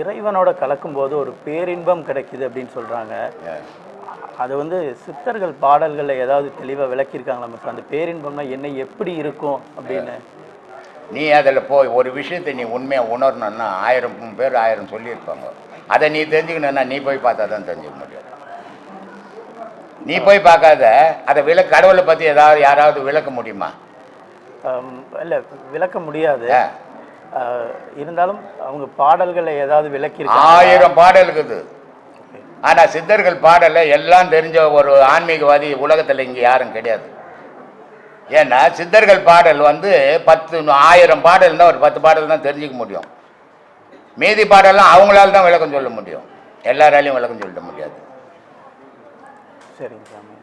இறைவனோட கலக்கும்போது ஒரு பேரின்பம் கிடைக்குது அப்படின்னு சொல்றாங்க. அது வந்து சித்தர்கள் பாடல்களில் ஏதாவது தெளிவாக விளக்கியிருக்காங்களா நமக்கு அந்த பேரின்பம்னா என்ன எப்படி இருக்கும் அப்படின்னு. நீ அதில் போய் ஒரு விஷயத்தை நீ உண்மையாக உணரணும்னா ஆயிரம் பேர் ஆயிரம் சொல்லியிருப்பாங்க. அதை நீ தெரிஞ்சுக்கணும்னா நீ போய் பார்த்தா தான் தெரிஞ்சுக்க முடியும். நீ போய் பார்க்காத அதை விளக்கு கடவுளை பற்றி ஏதாவது யாராவது விளக்க முடியுமா? இல்லை விளக்க முடியாது. இருந்தாலும் அவங்க பாடல்களில் ஏதாவது விளக்கியிருக்காங்க ஆயிரம் பாடல் இருக்குது. ஆனால் சித்தர்கள் பாடலை எல்லாம் தெரிஞ்ச ஒரு ஆன்மீகவாதி உலகத்தில் இங்கே யாரும் கிடையாது. ஏன்னா சித்தர்கள் பாடல் வந்து பத்து ஆயிரம் பாடல் தான் ஒரு பத்து பாடல் தான் தெரிஞ்சுக்க முடியும். மீதி பாடலாம் அவங்களால தான் விளக்கம் சொல்ல முடியும். எல்லாராலையும் விளக்கம் சொல்ல முடியாது.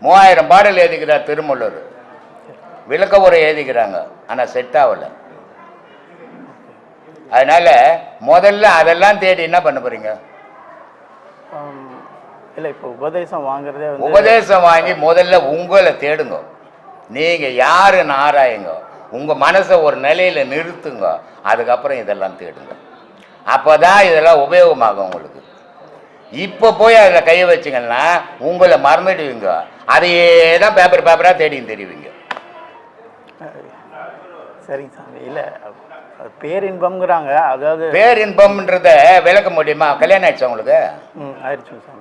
மூவாயிரம் பாடல் எழுதிக்கிறார் திருமூலர். விளக்க உரை எழுதிக்கிறாங்க. ஆனால் செட் ஆகலை. அதனால முதல்ல அதெல்லாம் தேடி என்ன பண்ண போறீங்க? இல்லை இப்போ உபதேசம் வாங்குறதே உபதேசம் வாங்கி முதல்ல உங்களை தேடுங்க. நீங்க யாருன்னு ஆராயுங்க உங்க மனசை ஒரு நிலையில நிறுத்துங்க. அதுக்கப்புறம் இதெல்லாம் தேடுங்க. அப்பதான் இதெல்லாம் உபயோகமாகும் உங்களுக்கு. இப்போ போய் அதில் கையை வச்சிங்கன்னா உங்களை மறந்துடுவீங்க. அதையே தான் பேப்பர் பேப்பராக தேடின்னு தெரிவிங்க சரிங்க சாமி. இல்லை பேரின்பம்ங்கிறாங்க. அதாவது பேரின்பம்ன்றத விளக்க முடியுமா? கல்யாணம் ஆயிடுச்சு உங்களுக்கு?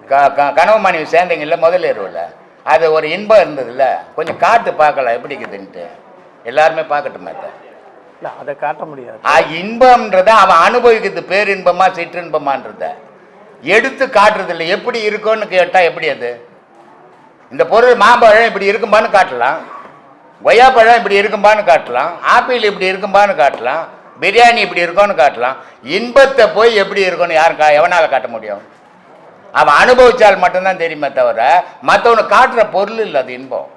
க- கனவு மனைவி சேர்ந்தீங்கல்ல முதல்ல இரவுல. அது ஒரு இன்பம் இருந்ததுல்ல. கொஞ்சம் காட்டு பார்க்கலாம் எப்படி இருக்குதுன்ட்டு. எல்லாருமே பார்க்கட்டுமே அதை. இல்லை அதை காட்ட முடியாது. ஆ, இன்பம்ன்றத அவன் அனுபவிக்கிறது பேரின்பமா சிற்றின்பமான்றத. எடுத்து காட்டுறது இல்லை. எப்படி இருக்கும்னு கேட்டா எப்படி அது? இந்த பொருள் மாம்பழம் இப்படி இருக்கும்பான்னு காட்டலாம். கொய்யாப்பழம் இப்படி இருக்கும்பான்னு காட்டலாம். ஆப்பிள் இப்படி இருக்கும்பான்னு காட்டலாம். பிரியாணி இப்படி இருக்கும்னு காட்டலாம். இன்பத்தை போய் எப்படி இருக்கும்னு யாரும் கா எவனால காட்ட முடியும்? அவன் அனுபவிச்சால் மட்டும்தான் தெரியுமே தவிர மற்றவனுக்கு காட்டுற பொருள் இல்லை அது இன்பம்.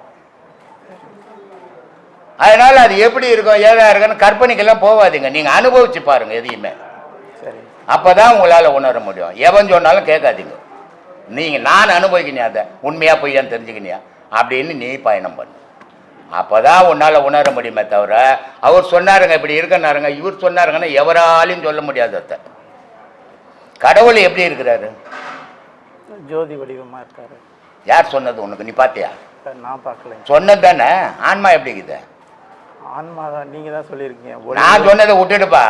அதனால அது எப்படி இருக்கும் ஏதா இருக்குன்னு கற்பனைக்கெல்லாம் போகாதீங்க நீங்க அனுபவிச்சு பாருங்க எதையுமே. சரிங்க அப்பதான் உங்களால உணர முடியும். எவன் சொன்னாலும் கேட்காதீங்க. நீங்க நான் அனுபவிக்கணியா அதை? உண்மையா பொய்யான்னு தெரிஞ்சுக்கினியா? அப்படின்னு நீ பயணம் பண்ணு. அப்பதான் உன்னால உணர முடியுமே தவிர அவர் சொன்னாருங்க இப்படி இருக்கனாருங்க இவர் சொன்னாருங்கன்னா எவராலையும் சொல்ல முடியாது அத்தை. கடவுள் எப்படி இருக்கிறாரு? ஜோதி வடிவமாக இருக்காரு. யார் சொன்னது உனக்கு? நீ பாத்தியா நான் பார்க்கலைங்க. சொன்னது தானே? ஆன்மா எப்படி இருக்குது? ஆன்மா தான் நீங்கள் தான் சொல்லியிருக்கீங்க. நான் சொன்னதை விட்டுடுப்பா.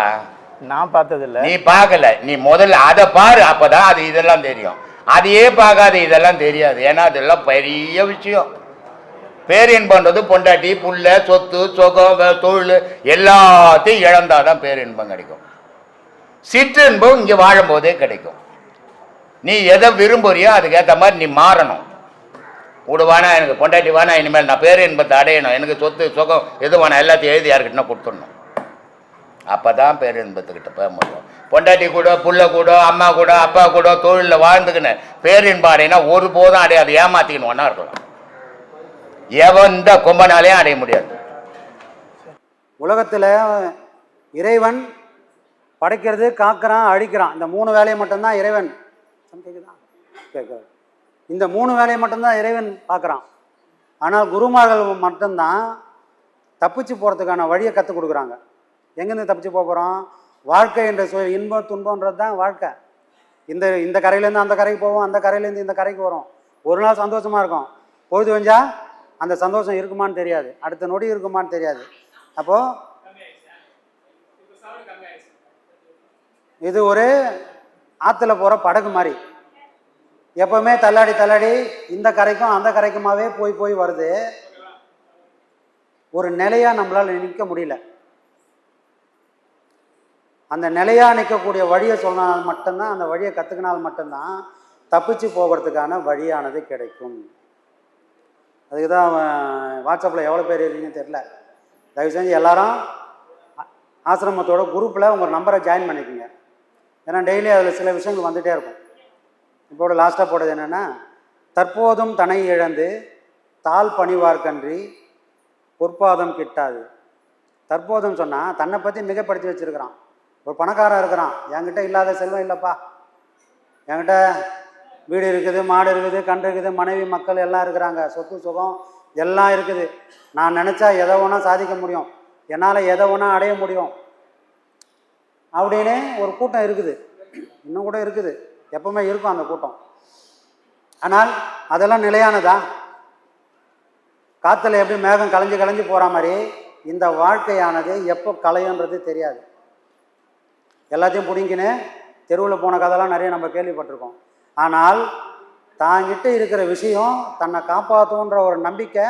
நான் பார்த்ததில்ல. நீ பார்க்கல. நீ முதல்ல அதை பாரு அப்பதான் அது இதெல்லாம் தெரியும். அதையே பார்க்காத இதெல்லாம் தெரியாது. ஏன்னா அதெல்லாம் பெரிய விஷயம். பேரின்பன்றது பொண்டாட்டி புள்ள சொத்து சொகம் வே- தொழில் எல்லாத்தையும் இழந்தாதான் பேரின்பம் கிடைக்கும். சிற்றின்பம் இங்கே வாழும்போதே கிடைக்கும். நீ எதை விரும்புறியோ அதுக்கேற்ற மாதிரி நீ மாறணும். விடுவானா எனக்கு பொண்டாட்டி வேணா இனிமேல் நான் பேரின்பத்தை அடையணும். எனக்கு சொத்து சுகம் எது வேணா எல்லாத்தையும் எழுதி யாருக்கிட்டனா கொடுத்துடணும். அப்பதான் பேரின்பத்துக்கிட்ட போக முடியும். பொண்டாட்டி கூட புள்ள கூட அம்மா கூட அப்பா கூட தொழிலில் வாழ்ந்துக்கின்னு பேரின்பம் அடையினா ஒருபோதும் அடையாது ஏமாத்திக்கணும் ஒன்றா இருக்கலாம். எவந்த கொம்பனாலையும் அடைய முடியாது. உலகத்தில் இறைவன் படைக்கிறது காக்கிறான் அழிக்கிறான். இந்த மூணு வேலையை மட்டும்தான் இறைவன். கேட்குதா இந்த மூணு வேலையை மட்டும்தான் இறைவன் பார்க்குறான். ஆனால் குருமார்கள் மட்டும்தான் தப்பிச்சு போகிறதுக்கான வழியை கற்றுக் கொடுக்குறாங்க. எங்கேருந்து தப்பிச்சு போக போகிறோம் வாழ்க்கை என்ற சொல் இன்பம் துன்பம்ன்றது தான் வாழ்க்கை. இந்த இந்த கரையிலேருந்து அந்த கரைக்கு போவோம் அந்த கரையிலேருந்து இந்த கரைக்கு வரும். ஒரு நாள் சந்தோஷமாக இருக்கும். பொழுது வந்தா அந்த சந்தோஷம் இருக்குமான்னு தெரியாது. அடுத்த நொடி இருக்குமான்னு தெரியாது. அப்போது இது ஒரு ஆற்றுல போகிற படகு மாதிரி எப்பவுமே தள்ளாடி தள்ளாடி இந்த கரைக்கும் அந்த கரைக்குமாவே போய் போய் வருது. ஒரு நிலையாக நம்மளால் நிற்க முடியல. அந்த நிலையாக நிற்கக்கூடிய வழியை சொன்னால் மட்டும்தான் அந்த வழியை கற்றுக்கினால் மட்டும்தான் தப்பிச்சு போகிறதுக்கான வழியானது கிடைக்கும். அதுக்கு தான் வாட்ஸ்அப்பில் எவ்வளோ பேர் இருக்கீங்கன்னு தெரில தயவு செஞ்சு எல்லாரும் ஆசிரமத்தோட குரூப்பில் உங்கள் நம்பரை ஜாயின் பண்ணிக்கோங்க. ஏன்னா டெய்லி அதில் சில விஷயங்கள் வந்துகிட்டே இருக்கும். இப்போ லாஸ்ட்டாக போட்டது என்னென்னா தற்போதும் தனை இழந்து தாழ் பணிவார்க்கன்றி பொற்பாதம் கிட்டாது. தற்போதும் சொன்னால் தன்னை பற்றி மிகப்படுத்தி வச்சுருக்கிறான். ஒரு பணக்காரன் இருக்கிறான். என்கிட்ட இல்லாத செல்வம் இல்லைப்பா. என்கிட்ட வீடு இருக்குது மாடு இருக்குது கன்று இருக்குது மனைவி மக்கள் எல்லாம் இருக்கிறாங்க. சொத்து சுகம் எல்லாம் இருக்குது. நான் நினச்சா எதை வேணா சாதிக்க முடியும். என்னால் எதை ஒன்றா அடைய முடியும். அப்படின்னு ஒரு கூட்டம் இருக்குது. இன்னும் கூட இருக்குது. எப்பவுமே இருக்கும் அந்த கூட்டம். ஆனால் அதெல்லாம் நிலையானதா? காற்றுல எப்படி மேகம் கலைஞ்சு கலைஞ்சு போகிற மாதிரி இந்த வாழ்க்கையானது எப்போ கலையன்றது தெரியாது. எல்லாத்தையும் பிடிங்கின்னு தெருவில் போன கதைலாம் நிறைய நம்ம கேள்விப்பட்டிருக்கோம். ஆனால் தாங்கிட்ட இருக்கிற விஷயம் தன்னை காப்பாற்றுன்ற ஒரு நம்பிக்கை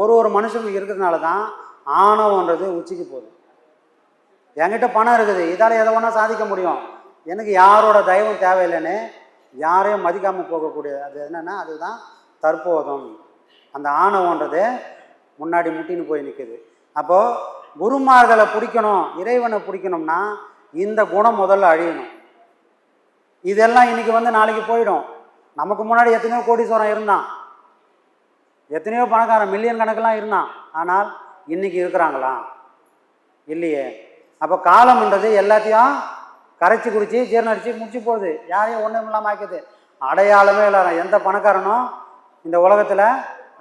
ஒரு ஒரு மனுஷனுக்கு இருக்கிறதுனால தான் ஆணவன்றது உச்சிக்கு போகுது. என்கிட்ட பணம் இருக்குது இதால் எதை வேணால் சாதிக்க முடியும். எனக்கு யாரோட தயவும் தேவையில்லைன்னு யாரையும் மதிக்காமல் போகக்கூடிய அது என்னென்னா அதுதான் தற்போதம். அந்த ஆணவன்றது முன்னாடி முட்டின்னு போய் நிற்குது அப்போது குருமார்களை பிடிக்கணும் இறைவனை பிடிக்கணும்னா இந்த குணம் முதல்ல அழியணும். இதெல்லாம் இன்னைக்கு வந்து நாளைக்கு போயிடும். நமக்கு முன்னாடி எத்தனையோ கோடீஸ்வரம் இருந்தான். எத்தனையோ பணக்காரன் மில்லியன் கணக்கெல்லாம் இருந்தான். ஆனால் இன்னைக்கு இருக்கிறாங்களா? இல்லையே. அப்போ காலம்ன்றது எல்லாத்தையும் கரைச்சி குடிச்சு ஜீரணடிச்சு முடிச்சு போகுது. யாரையும் ஒன்றும் இல்லாமல் ஆக்குது. அடையாளமே இல்லாத எந்த பணக்காரனும் இந்த உலகத்தில்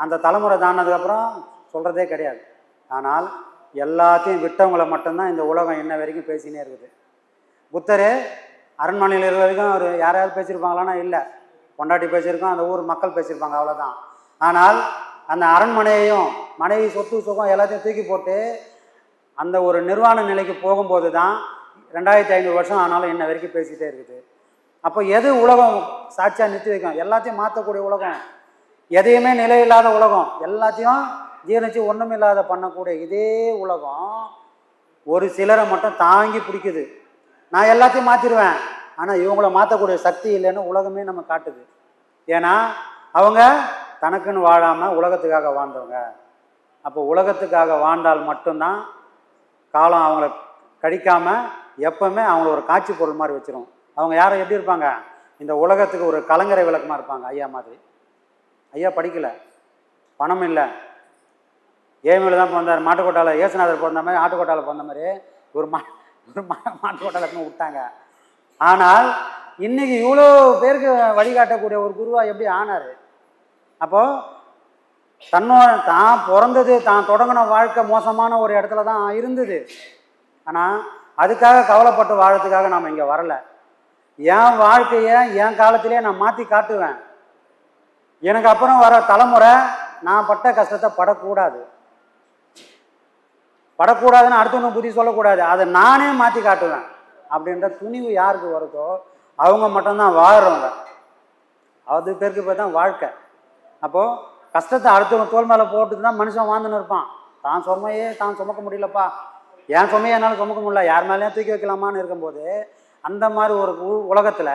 அந்த தலைமுறை தானதுக்கப்புறம் சொல்கிறதே கிடையாது. ஆனால் எல்லாத்தையும் விட்டவங்கள மட்டும்தான் இந்த உலகம் இன்ன வரைக்கும் பேசினே இருக்குது. புத்தர் அரண்மனையில் இருக்கிற வரைக்கும் அவர் யாராவது பேசியிருப்பாங்களான்னா இல்லை. பொண்டாட்டி பேசியிருக்கோம் அந்த ஊர் மக்கள் பேசியிருப்பாங்க அவ்வளோதான் ஆனால் அந்த அரண்மனையையும் மனைவி சொத்து சுகம் எல்லாத்தையும் தூக்கி போட்டு அந்த ஒரு நிர்வாண நிலைக்கு போகும்போது தான் ரெண்டாயிரத்தி ஐநூறு வருஷம் ஆனாலும் இன்ன வரைக்கும் பேசிகிட்டே இருக்குது. அப்போ எது உலகம் சாட்சியாக நிறுத்தி வைக்கும்? எல்லாத்தையும் மாற்றக்கூடிய உலகம். எதையுமே நிலையில்லாத உலகம். எல்லாத்தையும் ஜீரணிச்சு ஒன்றும் இல்லாத பண்ணக்கூடிய இதே உலகம் ஒரு சிலரை மட்டும் தாங்கி பிடிக்குது. நான் எல்லாத்தையும் மாற்றிடுவேன் ஆனால் இவங்கள மாற்றக்கூடிய சக்தி இல்லைன்னு உலகமே நம்ம காட்டுது. ஏன்னா அவங்க தனக்குன்னு வாழாமல் உலகத்துக்காக வாழ்ந்தவங்க. அப்போ உலகத்துக்காக வாழ்ந்தால் மட்டும்தான் காலம் அவங்கள கழிக்காமல் எப்பவுமே அவங்கள ஒரு காட்சி பொருள் மாதிரி வச்சிரும். அவங்க யாரும் எப்படி இருப்பாங்க? இந்த உலகத்துக்கு ஒரு கலங்கரை விளக்கமாக இருப்பாங்க ஐயா மாதிரி. ஐயா படிக்கலை. பணம் இல்லை. ஏமியில் தான் பிறந்தார். மாட்டுக்கோட்டாவில் ஏசுநாதர் பிறந்த மாதிரி ஆட்டுக்கோட்டாவில் பிறந்த மாதிரி ஒரு மா ஒரு மா மாட்டுக்கோட்டாவில் விட்டாங்க. ஆனால் இன்னைக்கு இவ்வளோ பேருக்கு வழிகாட்டக்கூடிய ஒரு குருவா எப்படி ஆனார்? அப்போது தன்னோட தான் பிறந்தது தான் தொடங்கின வாழ்க்கை மோசமான ஒரு இடத்துல தான் இருந்தது. ஆனால் அதுக்காக கவலைப்பட்டு வாழறதுக்காக நாம் இங்கே வரல. என் வாழ்க்கையை என் காலத்திலே நான் மாற்றி காட்டுவேன். எனக்கு அப்புறம் வர தலைமுறை நான் பட்ட கஷ்டத்தை படக்கூடாது. படக்கூடாதுன்னு அடுத்தவங்க புத்தி சொல்லக்கூடாது. அதை நானே மாற்றி காட்டுவேன். அப்படின்ற துணிவு யாருக்கு வருதோ அவங்க மட்டும்தான் வாழ்கிறவங்க அது பேருக்கு பேர் தான் வாழ்க்கை. அப்போது கஷ்டத்தை அடுத்தவங்க தோல் மேலே போட்டுட்டு தான் மனுஷன் வாழ்ந்துன்னு இருப்பான். தான் சுமையே தான் சுமக்க முடியலப்பா. என் சுமையை என்னால் சுமக்க முடியல. யார் மேலேயும் தூக்கி வைக்கலாமான்னு இருக்கும்போது அந்த மாதிரி ஒரு உ- உலகத்தில்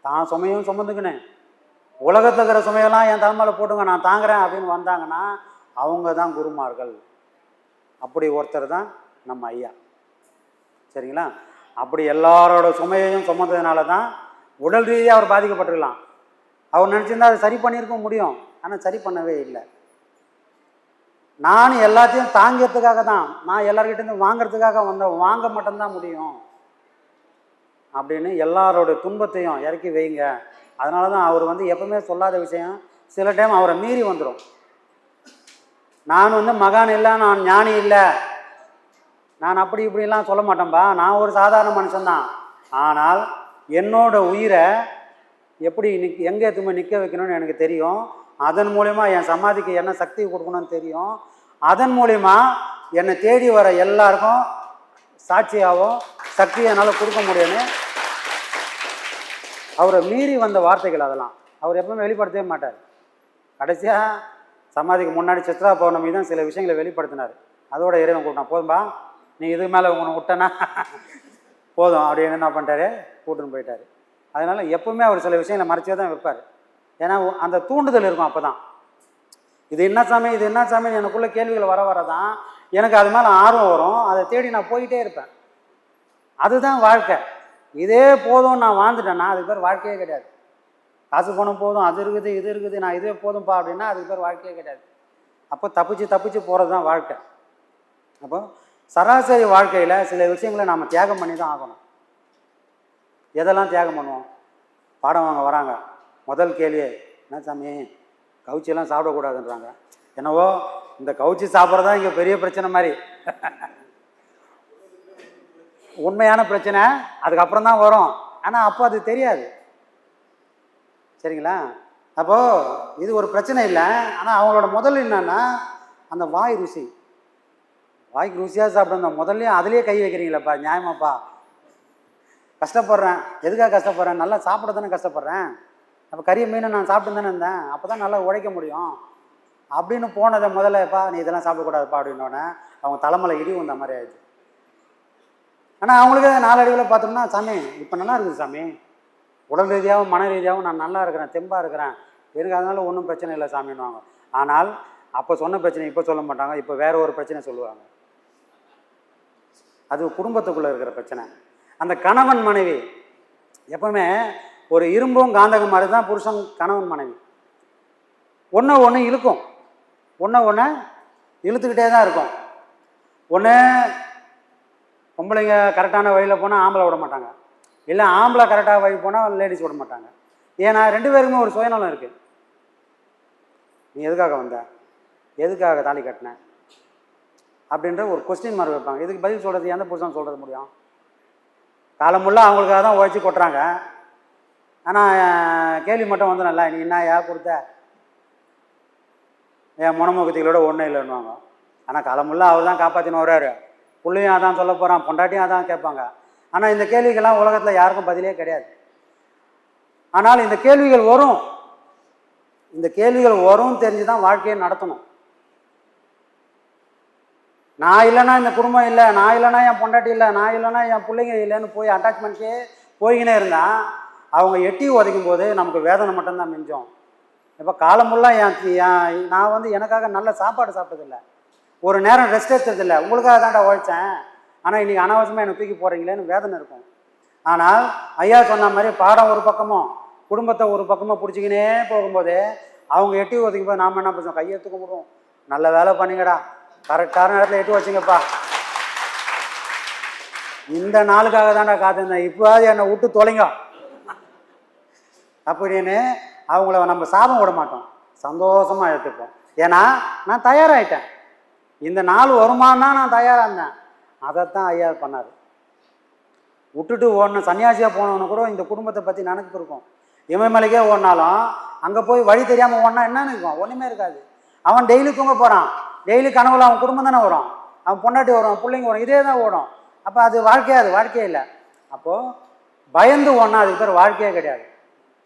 தான் சுமையும் சுமந்துக்கினேன். உலகத்தில் இருக்கிற சுமையெல்லாம் என் தலைமையில் போட்டுங்க நான் தாங்குறேன் அப்படின்னு வந்தாங்கன்னா அவங்க தான் குருமார்கள். அப்படி ஒருத்தர் தான் நம்ம ஐயா. சரிங்களா? அப்படி எல்லாரோட சுமையையும் சுமந்ததுனால தான் உடல் ரீதியாக அவர் பாதிக்கப்பட்டிருக்கலாம். அவர் நினச்சிருந்தா அதை சரி பண்ணியிருக்க முடியும். ஆனால் சரி பண்ணவே இல்லை. நான் எல்லாத்தையும் தாங்கிறதுக்காக தான் நான் எல்லார்கிட்டேருந்து வாங்குறதுக்காக வந்த வாங்க மட்டும்தான் முடியும். அப்படின்னு எல்லாரோட துன்பத்தையும் இறக்கி வைங்க. அதனால தான் அவர் வந்து எப்பவுமே சொல்லாத விஷயம் சில டைம் அவரை மீறி வந்துடும் நான் வந்து மகான் இல்லை நான் ஞானி இல்லை. நான் அப்படி இப்படிலாம் சொல்ல மாட்டேன்பா. நான் ஒரு சாதாரண மனுஷன்தான். ஆனால் என்னோட உயிரை எப்படி நிக் எங்கே எதுவுமே நிற்க வைக்கணும்னு எனக்கு தெரியும். அதன் மூலயமா என் சமாதிக்கு என்ன சக்தி கொடுக்கணும்னு தெரியும். அதன் மூலயமா என்னை தேடி வர எல்லாருக்கும் சாட்சியாகவும் சக்தியை என்னால் கொடுக்க முடியும்னு அவரை மீறி வந்த வார்த்தைகள் அதெல்லாம். அவர் எப்பவுமே வெளிப்படுத்தவே மாட்டார். கடைசியாக சமாதிக்கு முன்னாடி சித்ரா பௌர்ணமி தான் சில விஷயங்களை வெளிப்படுத்தினார். அதோட இறைவன் கூப்பிட்டான். போதும்பா நீ இதுக்கு மேலே உன்னை விட்டனா போதும் அப்படின்னு என்ன பண்ணிட்டாரு? கூட்டுன்னு போயிட்டார். அதனால் எப்பவுமே அவர் சில விஷயங்களை மறைச்சே தான் வைப்பார். ஏன்னா அந்த தூண்டுதல் இருக்கும் அப்போ தான் இது என்ன சாமி இது என்ன சாமி எனக்குள்ள கேள்விகள் வர வர தான் எனக்கு அது மேலே ஆர்வம் வரும். அதை தேடி நான் போயிட்டே இருப்பேன். அதுதான் வாழ்க்கை. இதே போதும் நான் வாழ்ந்துட்டேன்னா அதுக்கு பேர் வாழ்க்கையே கிடையாது. காசு பணம் போதும் அது இருக்குது இது இருக்குது நான் இதே போதும்ப்பா அப்படின்னா அதுக்கு பேர் வாழ்க்கையே கிடையாது. அப்போ தப்பிச்சு தப்பிச்சு போகிறது தான் வாழ்க்கை. அப்போ சராசரி வாழ்க்கையில் சில விஷயங்களை நாம் தியாகம் பண்ணி தான் ஆகணும். எதெல்லாம் தியாகம் பண்ணுவோம்? பாடம் வாங்க வராங்க. முதல் கேள்வி என்ன சாமி கவுச்சியெல்லாம் சாப்பிடக்கூடாதுன்றாங்க. என்னவோ இந்த கவுச்சி சாப்பிட்றதா இங்கே பெரிய பிரச்சனை மாதிரி. உண்மையான பிரச்சனை அதுக்கப்புறம் தான் வரும். ஆனால் அப்போ அது தெரியாது. சரிங்களா? அப்போது இது ஒரு பிரச்சனை இல்லை. ஆனால் அவங்களோட முதல் என்னன்னா அந்த வாய் ருசி. வாய்க்கு ருசியாக சாப்பிடணும் முதல்லையும் அதுலேயே கை வைக்கிறீங்களேப்பா நியாயமாப்பா? கஷ்டப்படுறேன். எதுக்காக கஷ்டப்படுறேன்? நல்லா சாப்பிட தானே கஷ்டப்படுறேன். அப்போ கறி மீனை நான் சாப்பிட்டு தானே இருந்தேன். அப்போ தான் நல்லா உழைக்க முடியும். அப்படின்னு போனதை முதல்லப்பா நீ இதெல்லாம் சாப்பிடக்கூடாதுப்பா அப்படின்னோடனே அவங்க தலைமலை இடி வந்த மாதிரி ஆயிடுச்சு. ஆனால் அவங்களுக்கு நாளடைவில் பார்த்தோம்னா சாமி இப்போ நல்லா இருக்குது சாமி. உடல் ரீதியாகவும் மன ரீதியாகவும் நான் நல்லா இருக்கிறேன் தெம்பாக இருக்கிறேன். எனக்கு அதனால ஒன்றும் பிரச்சனை இல்லை சாமின்னுவாங்க. ஆனால் அப்போ சொன்ன பிரச்சனை இப்போ சொல்ல மாட்டாங்க இப்போ வேற ஒரு பிரச்சனை சொல்லுவாங்க. அது குடும்பத்துக்குள்ளே இருக்கிற பிரச்சனை. அந்த கணவன் மனைவி எப்பவுமே ஒரு இரும்பும் காந்தகம் மாதிரி தான் புருஷன் கணவன் மனைவி. ஒன்று ஒன்று இழுக்கும். ஒன்று ஒன்று இழுத்துக்கிட்டே தான் இருக்கும். ஒன்று பொம்பளைங்க கரெக்டான வழியில் போனால் ஆம்பளை விட மாட்டாங்க. இல்லை ஆம்பளை கரெக்டாக வழி போனால் லேடிஸ் விட மாட்டாங்க. ஏன்னா ரெண்டு பேருக்குமே ஒரு சுயநலம் இருக்குது நீ எதுக்காக வந்த? எதுக்காக தாலி கட்டின? அப்படின்ற ஒரு கொஸ்டின் மாதிரி வைப்பாங்க. இதுக்கு பதில் சொல்கிறது எந்த புருஷன் சொல்கிறது முடியும்? காலமுள்ள அவங்களுக்காக தான் உழைச்சி கொட்டுறாங்க. ஆனால் கேள்வி மட்டும் வந்து நல்லா நீ என்ன ஏன் கொடுத்த? என் முனமுகத்திகளோட ஒன்றும் இல்லைன்னுவாங்க. ஆனால் காலமுள்ள அவர் தான் காப்பாற்றின்னு வர்றாரு. புள்ளையும் அதான் சொல்ல போகிறான் பொண்டாட்டியும் அதான் கேட்பாங்க. ஆனால் இந்த கேள்விகள்லாம் உலகத்தில் யாருக்கும் பதிலே கிடையாது. ஆனால் இந்த கேள்விகள் வரும். இந்த கேள்விகள் வரும் தெரிஞ்சு தான் வாழ்க்கையை நடத்தணும். நான் இல்லைன்னா இந்த குடும்பம் இல்லை நான் இல்லைன்னா என் பொண்டாட்டி இல்லை நான் இல்லைன்னா என் பிள்ளைங்க இல்லைன்னு போய் அட்டாச்மெண்ட்ஸே போய்கினே இருந்தால் அவங்க எட்டி உதைக்கும் போது நமக்கு வேதனை மட்டும்தான் மிஞ்சோம். இப்போ காலமுல்லாம் என் நான் வந்து எனக்காக நல்ல சாப்பாடு சாப்பிட்டதில்லை. ஒரு நேரம் ரெஸ்ட் எடுத்ததில்லை. உங்களுக்காக தான்டா உழைச்சேன். ஆனால் இன்றைக்கி அனாவசியமாக என்னை தூக்கி போகிறீங்களேன்னு வேதனை இருக்கும். ஆனால் ஐயா சொன்ன மாதிரி பாடம் ஒரு பக்கமும் குடும்பத்தை ஒரு பக்கமாக பிடிச்சிக்கினே போகும்போது அவங்க எட்டி ஒதுக்கி போய் நாம் என்ன பண்ணுறோம் கையெழுத்து கும்பிடுவோம் நல்ல வேலை பண்ணுங்கடா. கரெக்டான நேரத்தில் எட்டு வச்சுங்கப்பா. இந்த நாளுக்காக தான்டா காத்திருந்தேன். இப்போவாது என்னை விட்டு தொலைங்க. அப்படின்னு அவங்கள நம்ம சாபம் விட மாட்டோம். சந்தோஷமாக எடுத்துப்போம். ஏன்னா நான் தயாராகிட்டேன் இந்த நாள் வருமானா நான் தயாராக இருந்தேன். அதைத்தான் ஐயா பண்ணார். விட்டுட்டு ஓடணும் சன்னியாசியாக போனவனு கூட இந்த குடும்பத்தை பற்றி நினைப்பு இருக்கும் இமயமலைக்கே ஓடினாலும் அங்கே போய் வழி தெரியாமல் ஓடினா என்னன்னு இருக்கும். ஒன்றுமே இருக்காது. அவன் டெய்லி தூங்க போகிறான் டெய்லி கனவுல அவன் குடும்பம் தானே வரும். அவன் பொண்டாட்டி வரும் பிள்ளைங்க வரும் இதே தான் ஓடும். அப்போ அது வாழ்க்கையே? அது வாழ்க்கையே இல்லை. அப்போது பயந்து ஓடனா அதுக்கு பேர் வாழ்க்கையே கிடையாது.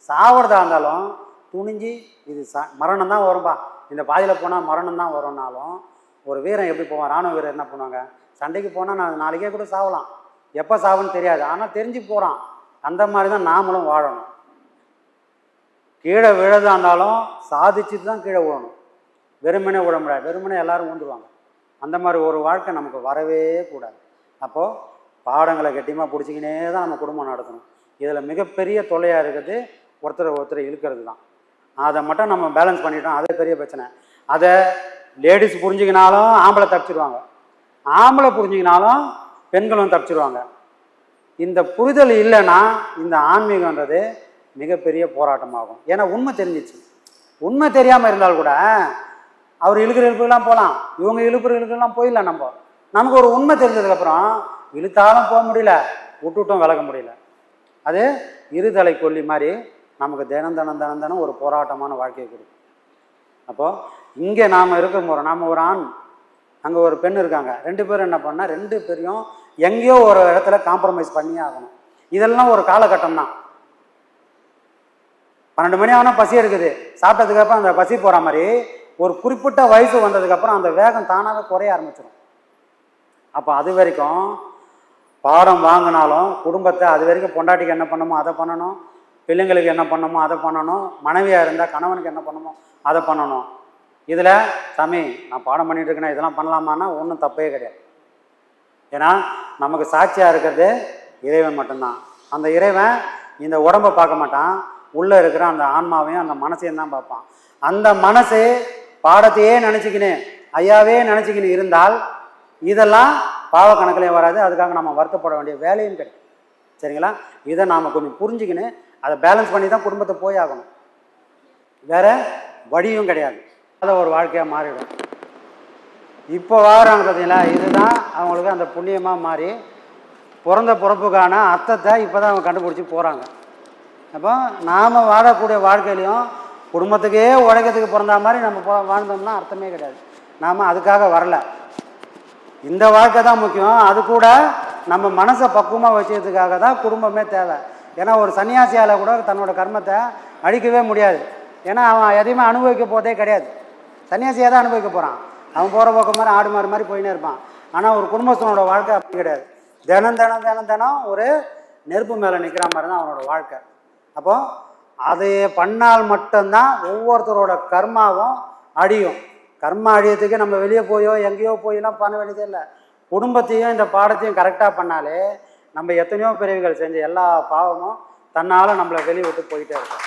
சாவறதா இருந்தாலும் துணிஞ்சு இது ச மரணம் தான் வரும்பா. இந்த பாதியில் போனால் மரணம் தான் வரும்னாலும் ஒரு வீரன் எப்படி போவான்? ராணுவ வீரர் என்ன பண்ணுவாங்க? சண்டைக்கு போனால் நான் நாளைக்கே கூட சாவலாம். எப்போ சாவுன்னு தெரியாது. ஆனால் தெரிஞ்சு போகிறான் அந்த மாதிரி தான் நாமளும் வாழணும். கீழே விழதா இருந்தாலும் சாதிச்சுட்டு தான் கீழே விழணும். வெறுமனே விட முடியாது. வெறுமனே எல்லாரும் ஊந்துருவாங்க. அந்த மாதிரி ஒரு வாழ்க்கை நமக்கு வரவே கூடாது. அப்போது பாடங்களை கெட்டியமாக பிடிச்சிக்கினே தான் நம்ம குடும்பம் நடத்தணும் இதில் மிகப்பெரிய தொல்லையாக இருக்கிறது ஒருத்தர் ஒருத்தர் இழுக்கிறது தான் அதை மட்டும் நம்ம பேலன்ஸ் பண்ணிட்டோம். அதே பெரிய பிரச்சனை. அதை லேடிஸ் புரிஞ்சுக்கினாலும் ஆம்பளை தப்பிச்சிடுவாங்க ஆம்பளை புரிஞ்சிக்கினாலும் பெண்களும் தப்பிச்சிருவாங்க. இந்த புரிதல் இல்லைன்னா இந்த ஆன்மீகன்றது மிகப்பெரிய போராட்டமாகும். ஏன்னா உண்மை தெரிஞ்சிச்சு. உண்மை தெரியாமல் இருந்தால் கூட அவர் இழுக்கிற இழுப்புக்கெல்லாம் போகலாம். இவங்க இழுப்புற இழுக்கெல்லாம் போயிடலாம் நம்ம. நமக்கு ஒரு உண்மை தெரிஞ்சதுக்கப்புறம் இழுத்தாலும் போக முடியல விட்டுட்டும் விலக முடியல. அது இருதலை கொல்லி மாதிரி நமக்கு தினம் தினம் தினம் தினம் ஒரு போராட்டமான வாழ்க்கையை கொடுக்கும். அப்போது இங்கே நாம் இருக்கிற முறை நாம் ஒரு ஆண் அங்கே ஒரு பெண் இருக்காங்க. ரெண்டு பேரும் என்ன பண்ணால் ரெண்டு பேரையும் எங்கேயோ ஒரு இடத்துல காம்ப்ரமைஸ் பண்ணியே ஆகணும். இதெல்லாம் ஒரு காலகட்டம் தான். பன்னெண்டு மணி ஆனால் பசி இருக்குது சாப்பிட்டதுக்கப்புறம் அந்த பசி போகிற மாதிரி ஒரு குறிப்பிட்ட வயசு வந்ததுக்கப்புறம் அந்த வேகம் தானாகவே குறைய ஆரம்பிச்சிடும் அப்போ அது வரைக்கும் பாடம் வாங்கினாலும் குடும்பத்தை அது வரைக்கும் பொண்டாட்டிக்கு என்ன பண்ணணுமோ அதை பண்ணணும் பிள்ளைங்களுக்கு என்ன பண்ணணுமோ அதை பண்ணணும் மனைவியாக இருந்தால் கணவனுக்கு என்ன பண்ணணுமோ அதை பண்ணணும். இதில் சாமி நான் பாடம் பண்ணிட்டு இதெல்லாம் பண்ணலாமான்னா ஒன்றும் தப்பே கிடையாது. ஏன்னா நமக்கு சாட்சியாக இருக்கிறது இறைவன் மட்டும்தான். அந்த இறைவன் இந்த உடம்பை பார்க்க மாட்டான். உள்ளே இருக்கிற அந்த ஆன்மாவையும் அந்த மனசையும் தான் பார்ப்பான். அந்த மனசு பாடத்தையே நினச்சிக்கினு ஐயாவே நினச்சிக்கின்னு இருந்தால் இதெல்லாம் பாவ கணக்கிலே வராது. அதுக்காக நம்ம வருத்தப்பட வேண்டிய வேலையும் கிடைக்கும். சரிங்களா? இதை நாம் கொஞ்சம் புரிஞ்சுக்கின்னு அதை பேலன்ஸ் பண்ணி தான் குடும்பத்தை போய் ஆகணும். வேற வழியும் கிடையாது. அதை ஒரு வாழ்க்கையாக மாறிடும். இப்போ வாழ்கிறாங்க பார்த்தீங்களா இதுதான் அவங்களுக்கு அந்த புண்ணியமாக மாறி பிறந்த பிறப்புக்கான அர்த்தத்தை இப்போ தான் அவங்க கண்டுபிடிச்சி போகிறாங்க அப்போ நாம் வாழக்கூடிய வாழ்க்கையிலையும் குடும்பத்துக்கே உழைக்கிறதுக்கு பிறந்த மாதிரி நம்ம வாழ்ந்தோம்னா அர்த்தமே கிடையாது. நாம் அதுக்காக வரல. இந்த வாழ்க்கை தான் முக்கியம். அது கூட நம்ம மனசை பக்குவமாக வச்சுக்கிறதுக்காக தான் குடும்பமே தேவை. ஏன்னா ஒரு சன்னியாசியால் கூட தன்னோட கர்மத்தை அழிக்கவே முடியாது. ஏன்னா அவன் எதையுமே அனுபவிக்க போதே கிடையாது. சன்னியாசியாக தான் அனுபவிக்க போகிறான் அவன் போகிற பக்கம் மாதிரி ஆடு மாறு மாதிரி போயினே இருப்பான். ஆனால் ஒரு குடும்பத்தினோட வாழ்க்கை அப்படி கிடையாது. தினம் தினம் தினம் தினம் ஒரு நெருப்பு மேலே நிற்கிற மாதிரி தான் அவனோட வாழ்க்கை. அப்போ அதை பண்ணால் மட்டும்தான் ஒவ்வொருத்தரோட கர்மாவும் அழியும். கர்மா அழியத்துக்கு நம்ம வெளியே போயோ எங்கேயோ போயெல்லாம் பண்ண வேண்டியதே இல்லை. குடும்பத்தையும் இந்த பாடத்தையும் கரெக்டாக பண்ணாலே நம்ம எத்தனையோ பிரிவுகள் செஞ்ச எல்லா பாவமும் தன்னால் நம்மளை வெளியே விட்டு போயிட்டே இருக்கும்.